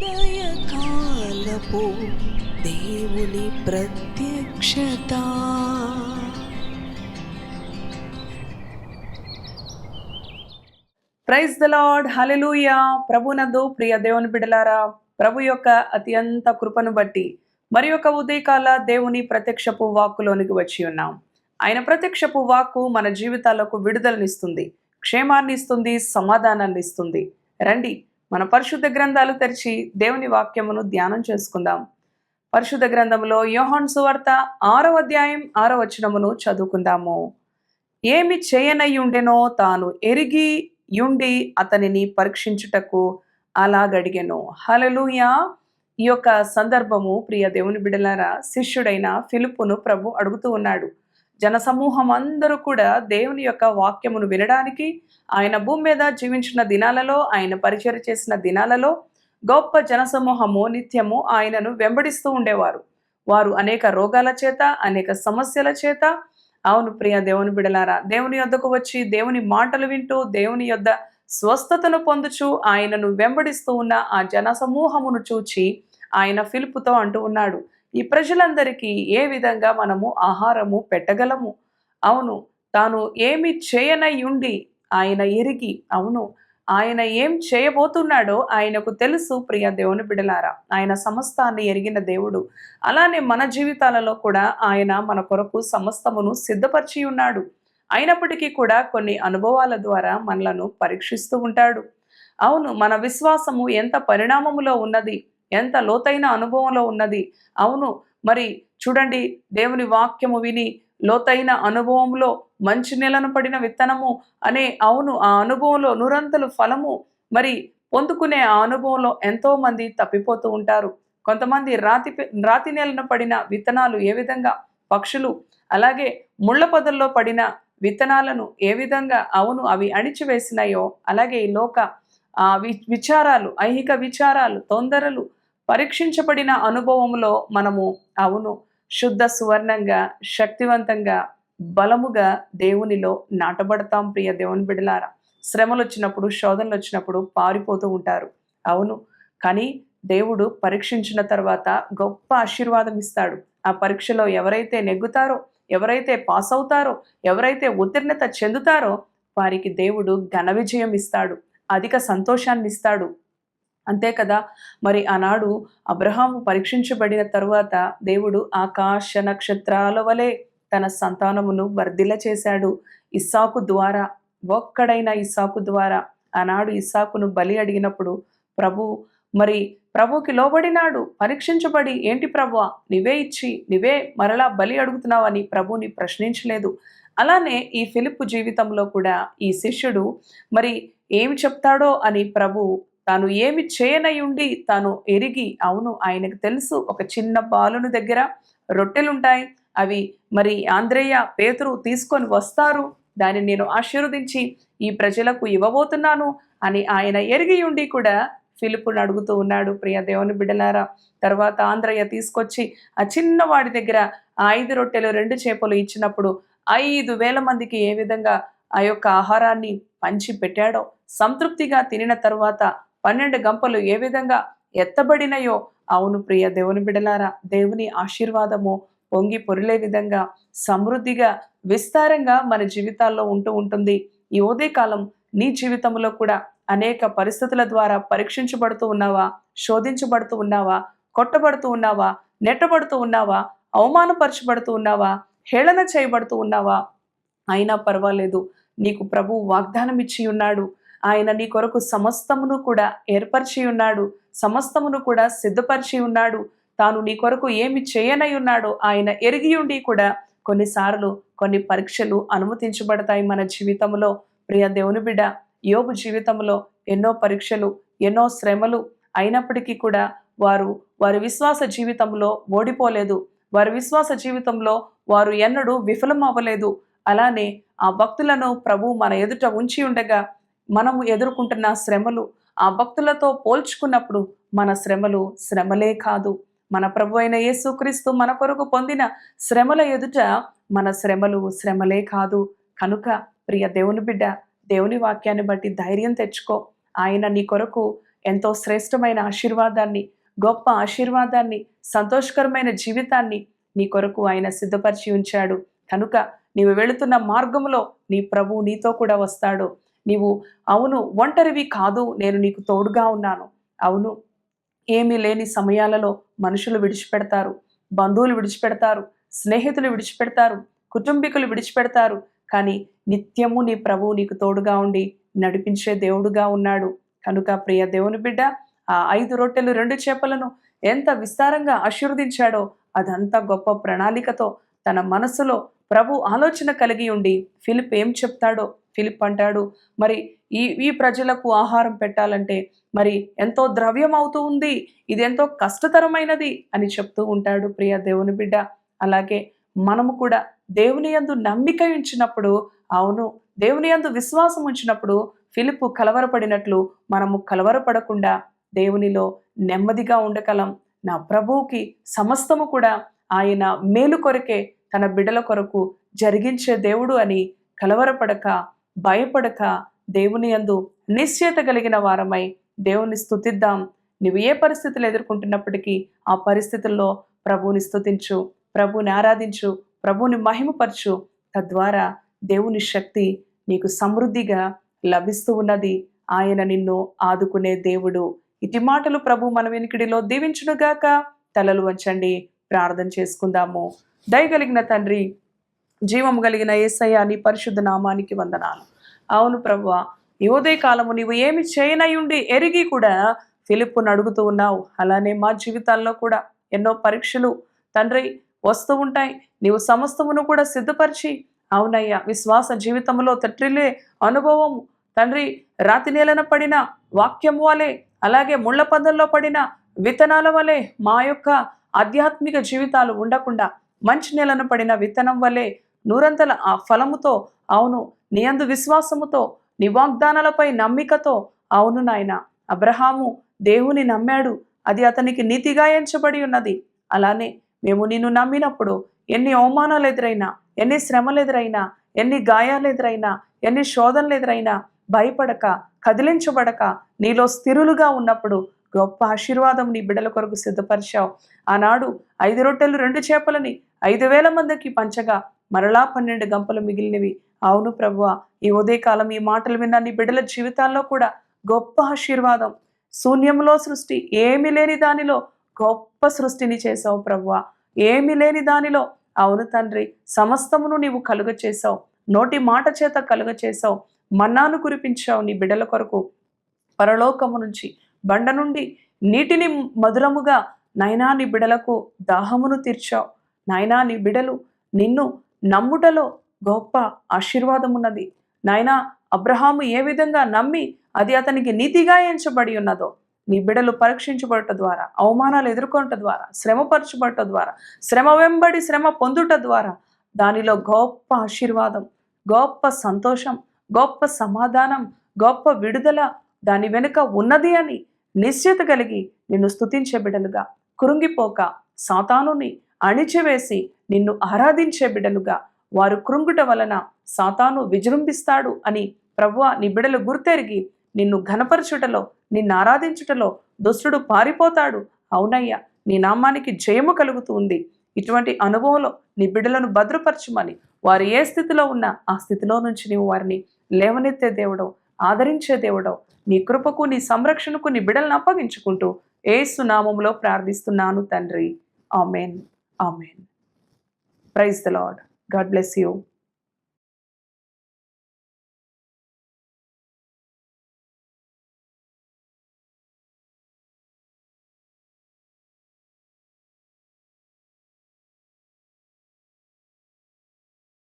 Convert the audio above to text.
ఉదయకాలపు దేవుని ప్రత్యక్షత. ప్రైజ్ ద లార్డ్ హలెలూయా ప్రభునందు ప్రియ దేవుని బిడలారా ప్రభు యొక్క అత్యంత కృపను బట్టి మరి యొక్క ఉదయకాల దేవుని ప్రత్యక్షపు వాక్కులోనికి వచ్చి ఉన్నాం. ఆయన ప్రత్యక్షపు వాక్కు మన జీవితాలకు విడుదలనిస్తుంది క్షేమాన్ని ఇస్తుంది సమాధానాన్ని ఇస్తుంది రండి మన పరిశుద్ధ గ్రంథాలు తెరిచి దేవుని వాక్యమును ధ్యానం చేసుకుందాం. పరిశుద్ధ గ్రంథంలో యోహాన్ సువార్త ఆరవ అధ్యాయం ఆరవ వచనమును చదువుకుందాము. ఏమి చేయనయ్యుండెనో తాను ఎరిగి యుండి అతనిని పరీక్షించుటకు అలాగడిగెను. హలలుయా ఈ యొక్క సందర్భము ప్రియ దేవుని బిడలారా శిష్యుడైన ఫిలుపును ప్రభు అడుగుతూ ఉన్నాడు. జనసమూహం అందరూ కూడా దేవుని యొక్క వాక్యమును వినడానికి ఆయన భూమి మీద జీవించిన దినాలలో ఆయన పరిచయం చేసిన దినాలలో గొప్ప జనసమూహము నిత్యము ఆయనను వెంబడిస్తూ ఉండేవారు. వారు అనేక రోగాల చేత అనేక సమస్యల చేత అవును ప్రియ దేవుని బిడలారా దేవుని యొద్దకు వచ్చి దేవుని మాటలు వింటూ దేవుని యొద్ద స్వస్థతను పొందుచు ఆయనను వెంబడిస్తూ ఉన్న ఆ జన సమూహమును చూచి ఆయన ఫిలుపుతో అంటూ ఉన్నాడు ఈ ప్రజలందరికీ ఏ విధంగా మనము ఆహారము పెట్టగలము? అవును తాను ఏమి చేయనై ఉండి ఆయన ఎరిగి అవును ఆయన ఏం చేయబోతున్నాడో ఆయనకు తెలుసు ప్రియ దేవుని బిడలారా. ఆయన సమస్తాన్ని ఎరిగిన దేవుడు. అలానే మన జీవితాలలో కూడా ఆయన మన కొరకు సమస్తమును సిద్ధపరిచి ఉన్నాడు. అయినప్పటికీ కూడా కొన్ని అనుభవాల ద్వారా మనలను పరీక్షిస్తూ ఉంటాడు. అవును మన విశ్వాసము ఎంత పరిణామములో ఉన్నది? ఎంత లోతైన అనుభవంలో ఉన్నది? అవును. మరి చూడండి దేవుని వాక్యము విని లోతైన అనుభవంలో మంచి నెలను పడిన విత్తనము అనే అవును ఆ అనుభవంలో నురంతలు ఫలము మరి పొందుకునే ఆ అనుభవంలో ఎంతో మంది తప్పిపోతూ ఉంటారు. కొంతమంది రాతి రాతి నేలను పడిన విత్తనాలు ఏ విధంగా? పక్షులు. అలాగే ముళ్ళ పొదల్లో పడిన విత్తనాలను ఏ విధంగా అవును అవి అణిచివేసినాయో అలాగే ఈ లోక ఆ వి విచారాలు ఐహిక విచారాలు తొందరలు పరీక్షించబడిన అనుభవంలో మనము అవును శుద్ధ సువర్ణంగా శక్తివంతంగా బలముగా దేవునిలో నాటబడతాం ప్రియ దేవుని బిడలారా. శ్రమలు వచ్చినప్పుడు శోధనలు వచ్చినప్పుడు పారిపోతూ ఉంటారు. అవును కానీ దేవుడు పరీక్షించిన తర్వాత గొప్ప ఆశీర్వాదం ఇస్తాడు. ఆ పరీక్షలో ఎవరైతే నెగ్గుతారో ఎవరైతే పాస్ అవుతారో ఎవరైతే ఉత్తీర్ణత చెందుతారో వారికి దేవుడు ఘన విజయం ఇస్తాడు. అధిక సంతోషాన్ని ఇస్తాడు. అంతే కదా? మరి ఆనాడు అబ్రహాము పరీక్షించబడిన తరువాత దేవుడు ఆకాశ నక్షత్రాల వలె తన సంతానమును వర్ధిల చేశాడు. ఇస్సాకు ద్వారా ఒక్కడైన ఇస్సాకు ద్వారా. ఆనాడు ఇస్సాకును బలి అడిగినప్పుడు ప్రభు మరి ప్రభుకి లోబడినాడు పరీక్షించబడి ఏంటి ప్రభు? నీవే ఇచ్చి నీవే మరలా బలి అడుగుతున్నావని ప్రభుని ప్రశ్నించలేదు. అలానే ఈ ఫిలిప్ జీవితంలో కూడా ఈ శిష్యుడు మరి ఏమి చెప్తాడో అని ప్రభు తాను ఏమి చేయనై ఉండి తాను ఎరిగి అవును ఆయనకు తెలుసు ఒక చిన్న బాలుని దగ్గర రొట్టెలుంటాయి. అవి మరి ఆంధ్రేయ పేతురు తీసుకొని వస్తారు. దాన్ని నేను ఆశీర్వదించి ఈ ప్రజలకు ఇవ్వబోతున్నాను అని ఆయన ఎరిగి ఉండి కూడా ఫిలుపుని అడుగుతూ ఉన్నాడు. ప్రియ దేవుని బిడ్డలారా తర్వాత ఆంధ్రయ్య తీసుకొచ్చి ఆ చిన్నవాడి దగ్గర ఆ ఐదు రొట్టెలు రెండు చేపలు ఇచ్చినప్పుడు ఐదు వేల మందికి ఏ విధంగా ఆ యొక్క ఆహారాన్ని పంచి పెట్టాడో సంతృప్తిగా తినిన తర్వాత పన్నెండు గంపలు ఏ విధంగా ఎత్తబడినయో అవును ప్రియ దేవుని బిడలారా దేవుని ఆశీర్వాదము పొంగి పొరిలే విధంగా సమృద్ధిగా విస్తారంగా మన జీవితాల్లో ఉంటూ ఉంటుంది. ఈ ఉదయకాలం నీ జీవితంలో కూడా అనేక పరిస్థితుల ద్వారా పరీక్షించబడుతూ ఉన్నావా శోధించబడుతూ ఉన్నావా కొట్టబడుతూ ఉన్నావా నెట్టబడుతూ ఉన్నావా అవమానపరచబడుతూ ఉన్నావా హేళన చేయబడుతూ ఉన్నావా? అయినా పర్వాలేదు. నీకు ప్రభు వాగ్దానం ఇచ్చి ఉన్నాడు. ఆయన నీ కొరకు సమస్తమును కూడా ఏర్పరిచి ఉన్నాడు సమస్తమును కూడా సిద్ధపరిచి ఉన్నాడు. తాను నీ కొరకు ఏమి చేయనై ఉన్నాడో ఆయన ఎరిగి ఉండి కూడా కొన్నిసార్లు కొన్ని పరీక్షలు అనుమతించబడతాయి మన జీవితంలో. ప్రియ దేవుని బిడ్డ యోబు జీవితంలో ఎన్నో పరీక్షలు ఎన్నో శ్రమలు అయినప్పటికీ కూడా వారు వారి విశ్వాస జీవితంలో ఓడిపోలేదు. వారి విశ్వాస జీవితంలో వారు ఎన్నడూ విఫలం అవ్వలేదు అలానే ఆ భక్తులను ప్రభు మన ఎదుట ఉంచి ఉండగా మనము ఎదుర్కొంటున్న శ్రమలు ఆ భక్తులతో పోల్చుకున్నప్పుడు మన శ్రమలు శ్రమలే కాదు. మన ప్రభు అయిన యేసుక్రీస్తు మన కొరకు పొందిన శ్రమల ఎదుట మన శ్రమలు శ్రమలే కాదు. కనుక ప్రియ దేవుని బిడ్డ దేవుని వాక్యాన్ని బట్టి ధైర్యం తెచ్చుకో. ఆయన నీ కొరకు ఎంతో శ్రేష్టమైన ఆశీర్వాదాన్ని గొప్ప ఆశీర్వాదాన్ని సంతోషకరమైన జీవితాన్ని నీ కొరకు ఆయన సిద్ధపరిచి ఉంచాడు. కనుక నీవు వెళుతున్న మార్గంలో నీ ప్రభు నీతో కూడా వస్తాడు. నీవు అవును ఒంటరివి కాదు నేను నీకు తోడుగా ఉన్నాను. అవును ఏమీ లేని సమయాలలో మనుషులు విడిచిపెడతారు బంధువులు విడిచిపెడతారు స్నేహితులు విడిచిపెడతారు కుటుంబీకులు విడిచిపెడతారు కానీ నిత్యము నీ ప్రభువు నీకు తోడుగా ఉండి నడిపించే దేవుడుగా ఉన్నాడు. కనుక ప్రియ దేవుని బిడ్డ ఆ ఐదు రొట్టెలు రెండు చేపలను ఎంత విస్తారంగా ఆశీర్వదించాడో అదంతా గొప్ప ప్రణాళికతో తన మనసులో ప్రభు ఆలోచన కలిగి ఉండి ఫిలిప్ ఏం చెప్తాడో ఫిలిప్ అంటాడు. మరి ఈ ఈ ప్రజలకు ఆహారం పెట్టాలంటే మరి ఎంతో ద్రవ్యం అవుతూ ఉంది. ఇది ఎంతో కష్టతరమైనది అని చెప్తూ ఉంటాడు ప్రియ దేవుని బిడ్డ. అలాగే మనము కూడా దేవుని యందు నమ్మిక ఉంచినప్పుడు అవును దేవుని యందు విశ్వాసం ఉంచినప్పుడు ఫిలిపు కలవరపడినట్లు మనము కలవరపడకుండా దేవునిలో నెమ్మదిగా ఉండగలం. నా ప్రభువుకి సమస్తము కూడా ఆయన మేలు కొరకే తన బిడల కొరకు జరిగించే దేవుడు అని కలవరపడక భయపడక దేవుని యందు నిశ్చయత కలిగిన వారమై దేవుని స్థుతిద్దాం నువ్వు ఏ పరిస్థితులు ఎదుర్కొంటున్నప్పటికీ ఆ పరిస్థితుల్లో ప్రభువుని స్థుతించు ప్రభువుని ఆరాధించు ప్రభువుని మహిమపరచు. తద్వారా దేవుని శక్తి నీకు సమృద్ధిగా లభిస్తూ ఉన్నది. ఆయన నిన్ను ఆదుకునే దేవుడు. ఇటు మాటలు ప్రభు మన వెనుకడిలో దీవించునుగాక. తలలు వంచండి. ప్రార్థన చేసుకుందాము. దయగలిగిన తండ్రి జీవము కలిగిన ఏసయ్య నీ పరిశుద్ధ నామానికి వందనాలు. అవును ప్రభువా. ఈ కాలము నీవు ఏమి చేయనయుండి ఎరిగి కూడా ఫిలిప్పును అడుగుతూ ఉన్నావు. అలానే మా జీవితాల్లో కూడా ఎన్నో పరీక్షలు తండ్రి వస్తూ ఉంటాయి. నీవు సమస్తమును కూడా సిద్ధపరిచి అవునయ్యా విశ్వాస జీవితంలో తట్రిలే అనుభవం తండ్రి రాతి నేలన పడిన వాక్యం వలె అలాగే ముళ్ళ పందల్లో పడిన విత్తనాల వలె మా యొక్క ఆధ్యాత్మిక జీవితాలు ఉండకుండా మంచి నేలను పడిన విత్తనం వలె నూరంతల ఆ ఫలముతో అవును నీ అందు విశ్వాసముతో నీ వాగ్దానాలపై నమ్మికతో అవును నాయన. అబ్రహాము దేవుని నమ్మాడు అది అతనికి నీతిగా ఎంచబడి ఉన్నది. అలానే మేము నిన్ను నమ్మినప్పుడు ఎన్ని అవమానాలు ఎదురైనా ఎన్ని శ్రమలు ఎదురైనా ఎన్ని గాయాలు ఎదురైనా ఎన్ని శోధనలు ఎదురైనా భయపడక కదిలించబడక నీలో స్థిరులుగా ఉన్నప్పుడు గొప్ప ఆశీర్వాదం నీ బిడ్డల కొరకు సిద్ధపరిచావు. ఆనాడు ఐదు రొట్టెలు రెండు చేపలని ఐదు వేల మందికి పంచగా మరలా పన్నెండు గంపలు మిగిలినవి. అవును ప్రభువ ఈ ఉదయకాలం ఈ మాటలు విన్న నీ బిడ్డల జీవితాల్లో కూడా గొప్ప ఆశీర్వాదం. శూన్యంలో సృష్టి ఏమి లేని దానిలో గొప్ప సృష్టిని చేసావు ప్రభువ. ఏమి లేని దానిలో అవును తండ్రి సమస్తమును నీవు కలుగ చేసావు నోటి మాట చేత కలుగ చేసావు మన్నాను కురిపించావు నీ బిడ్డల కొరకు. పరలోకము నుంచి బండ నుండి నీటిని మధురముగా నైనా నీ బిడలకు దాహమును తీర్చావు. నాయనా నీ బిడలు నిన్ను నమ్ముటలో గొప్ప ఆశీర్వాదం ఉన్నది. నాయనా అబ్రహాము ఏ విధంగా నమ్మి అది అతనికి నీతిగా ఎంచబడి ఉన్నదో నీ బిడలు పరీక్షించబడట ద్వారా అవమానాలు ఎదుర్కొనట ద్వారా శ్రమపరచబడట ద్వారా శ్రమ వెంబడి శ్రమ పొందుట ద్వారా దానిలో గొప్ప ఆశీర్వాదం గొప్ప సంతోషం గొప్ప సమాధానం గొప్ప విడుదల దాని వెనుక ఉన్నది అని నిశ్చయత కలిగి నిన్ను స్తుతించే బిడలుగా కృంగిపోక సాతానుని అణిచివేసి నిన్ను ఆరాధించే బిడలుగా వారు కృంగుట వలన సాతాను విజృంభిస్తాడు అని ప్రభువ నీ బిడలు గుర్తెరిగి నిన్ను ఘనపరచుటలో నిన్ను ఆరాధించుటలో దుష్టుడు పారిపోతాడు. అవునయ్యా నీ నామానికి జయము కలుగుతూ ఉంది. ఇటువంటి అనుభవంలో నీ బిడ్డలను భద్రపరచుమని వారు ఏ స్థితిలో ఉన్నా ఆ స్థితిలో నుంచి నీవు వారిని లేవనెత్తే దేవుడో ఆదరించే దేవుడో నీ కృపకు నీ సంరక్షణకు నీ బిడ్డలను అప్పగించుకుంటూ ఏసు నామంలో ప్రార్థిస్తున్నాను తండ్రి. Amen. Amen. Praise the Lord God bless you.